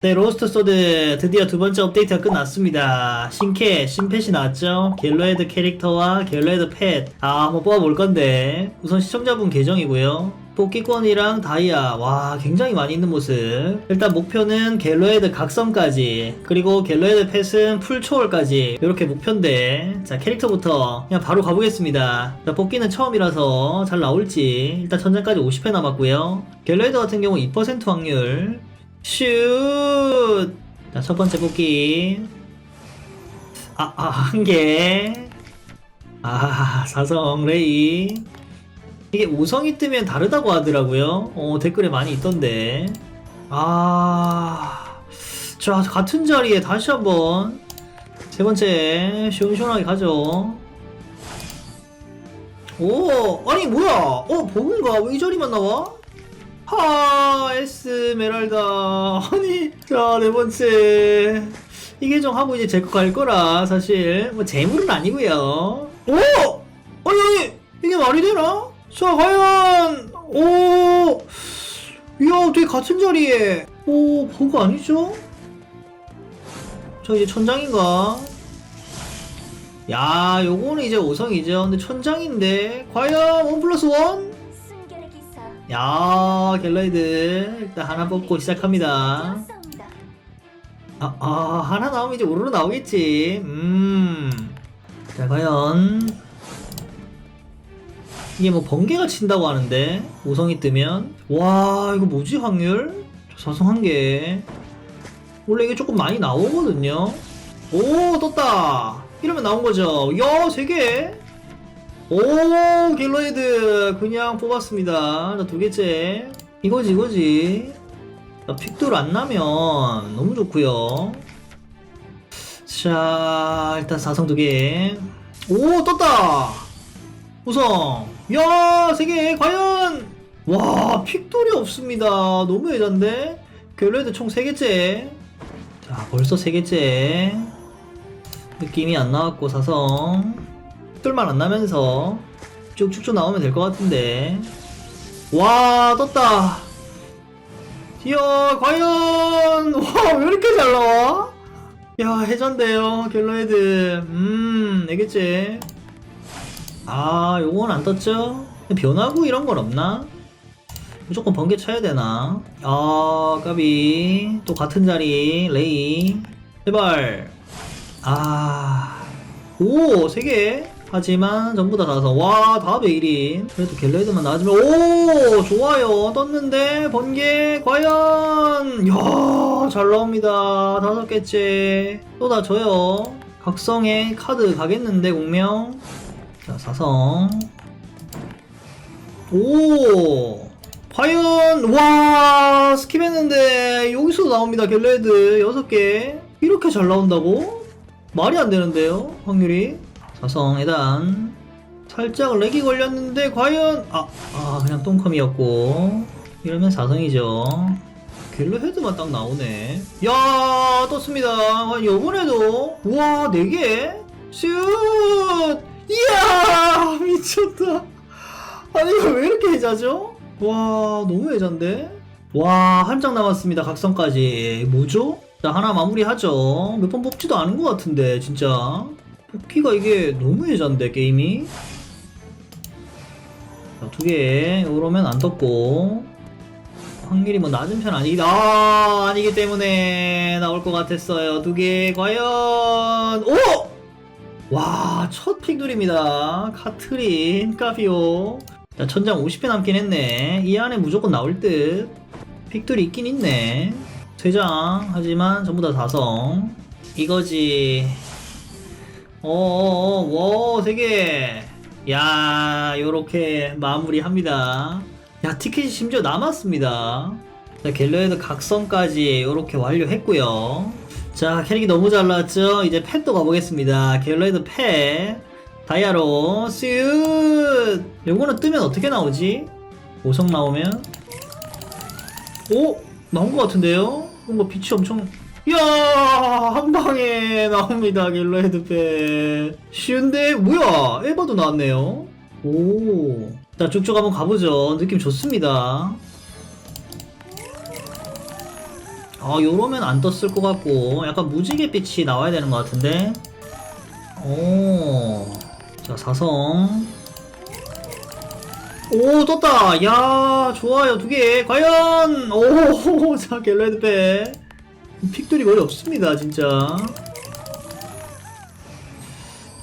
네, 로스트 소드 드디어 두 번째 업데이트가 끝났습니다. 신캐, 신펫이 나왔죠? 갤러헤드 캐릭터와 갤러헤드 펫. 아, 한번 뽑아볼 건데. 우선 시청자분 계정이고요. 뽑기권이랑 다이아, 와, 굉장히 많이 있는 모습. 일단 목표는 갤러헤드 각성까지, 그리고 갤러헤드 펫은 풀초월까지, 이렇게 목표인데, 자, 캐릭터부터 그냥 바로 가보겠습니다. 자, 뽑기는 처음이라서 잘 나올지, 일단 전장까지 50회 남았고요. 갤러헤드 같은 경우 2% 확률, 슛! 자, 첫 번째 뽑기. 아, 아, 한 개. 아, 사성, 레이. 이게 5성이 뜨면 다르다고 하더라고요. 어, 댓글에 많이 있던데. 아, 자, 같은 자리에 다시 한번. 세 번째, 시원시원하게 가죠. 오, 아니, 뭐야? 어, 버그인가? 왜 이 자리만 나와? 하 에스메랄다 아니 자 네 번째. 이게 좀 하고 이제 제 거 갈 거라 사실. 뭐 재물은 아니고요. 오! 아니 이게 말이 되나? 자 과연. 오! 이야 어떻게 같은 자리에. 오 버그 아니죠? 자 이제 천장인가? 야 요거는 이제 5성이죠. 근데 천장인데. 과연 원 플러스 원? 순결의 기사. 야 갤러이드 일단 하나 뽑고 시작합니다. 아, 아 하나 나오면 이제 우르르 나오겠지. 음자 과연. 이게 뭐 번개가 친다고 하는데? 5성이 뜨면? 와 이거 뭐지 확률? 사성 한개 원래 이게 조금 많이 나오거든요. 오 떴다. 이러면 나온 거죠. 야 3개 오 갤러이드 그냥 뽑았습니다. 자 두 개째. 이거지 이거지. 자, 픽도를 안 나면 너무 좋고요. 자 일단 사성 두개 오 떴다! 우성. 야세 개. 과연! 와 픽돌이 없습니다. 너무 애잔데? 갤러이드 총 세개째 자 벌써 세개째. 느낌이 안 나왔고 사성 뜰만 안 나면서 쭉쭉쭉 나오면 될 것 같은데. 와 떴다. 이야 과연. 와 왜 이렇게 잘 나와? 야 해전데요 갤러헤드. 음 내겠지? 아 요건 안 떴죠? 변하고 이런 건 없나? 무조건 번개 쳐야 되나? 아 까비. 또 같은 자리 레이. 제발. 아오 3개 하지만 전부 다 나서 와 다음에 1인. 그래도 갤러이드만 나와주면 오 좋아요. 떴는데 번개 과연. 이야 잘 나옵니다. 다섯 개째. 또 다 줘요. 각성에 카드 가겠는데 공명. 자 사성. 오 과연. 와 스킵했는데 여기서 나옵니다 갤레드 6개. 이렇게 잘 나온다고? 말이 안 되는데요 확률이 사성 에단 살짝 렉이 걸렸는데 과연 아, 아 그냥 똥컴이었고. 이러면 사성이죠. 갤러 헤드만 딱 나오네. 야 떴습니다. 아, 요번에도? 우와 4개? 슛! 이야 미쳤다. 아니 왜 이렇게 해자죠? 와 너무 해잔데? 와 한 장 남았습니다 각성까지. 뭐죠? 자 하나 마무리하죠. 몇 번 뽑지도 않은 것 같은데 진짜 뽑기가 이게 너무 해잔데 게임이 두개 이러면 안 떴고 확률이 뭐 낮은 편 아니기 아 아니기 때문에 나올 것 같았어요 두 개 과연 오! 와, 첫 픽돌입니다. 카트린, 카피오. 자, 천장 50회 남긴 했네. 이 안에 무조건 나올 듯. 픽돌이 있긴 있네. 세 장, 하지만 전부 다 다성. 이거지. 어어어, 와, 세 개. 야, 요렇게 마무리합니다. 야, 티켓이 심지어 남았습니다. 자, 갤러헤드 각성까지 요렇게 완료했고요. 자, 캐릭이 너무 잘 나왔죠? 이제 펫도 가보겠습니다. 갤러헤드 펫. 다이아로, 슛! 요거는 뜨면 어떻게 나오지? 5성 나오면? 오! 나온 것 같은데요? 뭔가 빛이 엄청. 이야! 한 방에 나옵니다. 갤러 헤드 펫. 쉬운데? 뭐야? 에바도 나왔네요. 오. 자, 쭉쭉 한번 가보죠. 느낌 좋습니다. 아 요러면 안 떴을 것 같고 약간 무지개 빛이 나와야 되는 것 같은데 오 자 사성 오 떴다 야 좋아요 두 개 과연 오 자 갤레드배 픽들이 거의 없습니다 진짜.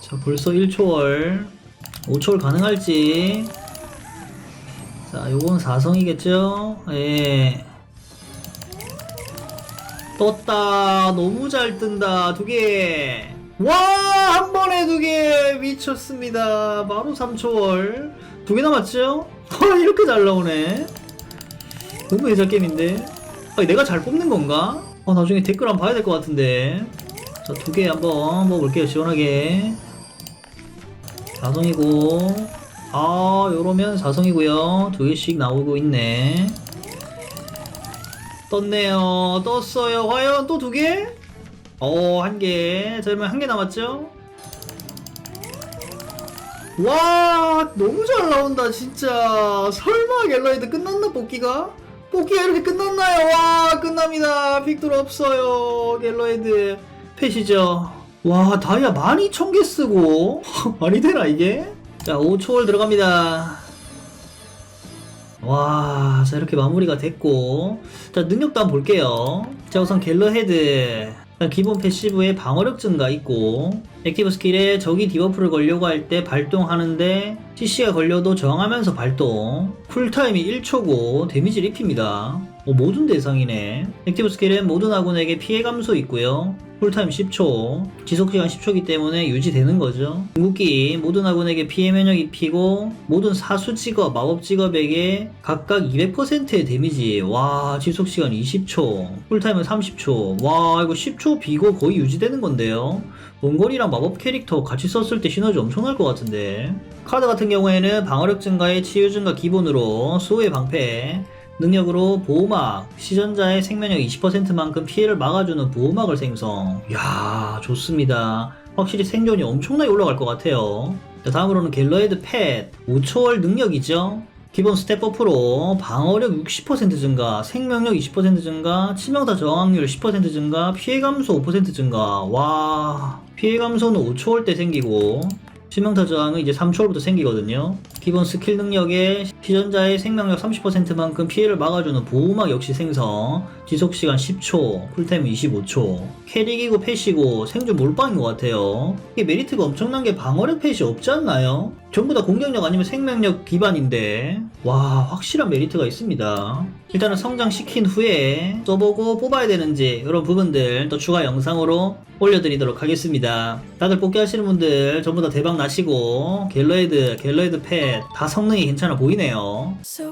자 벌써 1초월. 5초월 가능할지. 자 요건 4성이겠죠? 예. 떴다. 너무 잘 뜬다 두개 와 한 번에 두 개 미쳤습니다. 바로 3초월. 두 개 남았죠? 와 이렇게 잘 나오네. 너무 예절 게임인데. 아니, 내가 잘 뽑는 건가? 아 나중에 댓글 한번 봐야 될 것 같은데. 자 두 개 한번 먹어볼게요 시원하게. 4성이고. 아 요러면 4성이고요. 두 개씩 나오고 있네. 떴네요. 떴어요. 과연 또 두 개? 어 한개. 자 그러면 한 개 남았죠? 와 너무 잘 나온다 진짜. 설마 갤러리드 끝났나 뽑기가? 뽑기가 이렇게 끝났나요? 와 끝납니다 픽돌 없어요 갤러리드 패시죠 와 다이아 12,000개 쓰고 말이 되나 이게? 자 5초월 들어갑니다 와, 자, 이렇게 마무리가 됐고. 자, 능력도 한번 볼게요. 자, 우선 갤러 헤드. 기본 패시브에 방어력 증가 있고, 액티브 스킬에 적이 디버프를 걸려고 할 때 발동하는데, CC가 걸려도 저항하면서 발동. 쿨타임이 1초고, 데미지를 입힙니다. 오, 모든 대상이네. 액티브 스킬은 모든 아군에게 피해 감소 있고요. 쿨타임 10초, 지속시간 10초이기 때문에 유지되는 거죠. 궁극기, 모든 아군에게 피해 면역 입히고, 모든 사수 직업, 마법 직업에게 각각 200%의 데미지. 와, 지속시간 20초, 쿨타임은 30초. 와, 이거 10초 비고 거의 유지되는 건데요. 원거리랑 마법 캐릭터 같이 썼을 때 시너지 엄청날 것 같은데. 카드 같은 경우에는 방어력 증가에 치유 증가 기본으로 수호의 방패, 능력으로 보호막, 시전자의 생명력 20%만큼 피해를 막아주는 보호막을 생성. 이야, 좋습니다. 확실히 생존이 엄청나게 올라갈 것 같아요. 자, 다음으로는 갤러헤드 팻. 5초월 능력이죠. 기본 스텝 버프로 방어력 60% 증가, 생명력 20% 증가, 치명타 저항률 10% 증가, 피해 감소 5% 증가. 와, 피해 감소는 5초월 때 생기고, 치명타 저항은 이제 3초월부터 생기거든요. 기본 스킬 능력에 시전자의 생명력 30%만큼 피해를 막아주는 보호막 역시 생성, 지속시간 10초, 쿨타임 25초. 캐릭이고 펫이고 생존 몰빵인 것 같아요. 이게 메리트가 엄청난 게 방어력 펫이 없지 않나요? 전부 다 공격력 아니면 생명력 기반인데 와 확실한 메리트가 있습니다. 일단은 성장시킨 후에 써보고 뽑아야 되는지 이런 부분들 또 추가 영상으로 올려드리도록 하겠습니다. 다들 뽑기 하시는 분들 전부 다 대박 나시고 갤러헤드, 갤러헤드 펫다 성능이 괜찮아 보이네요. So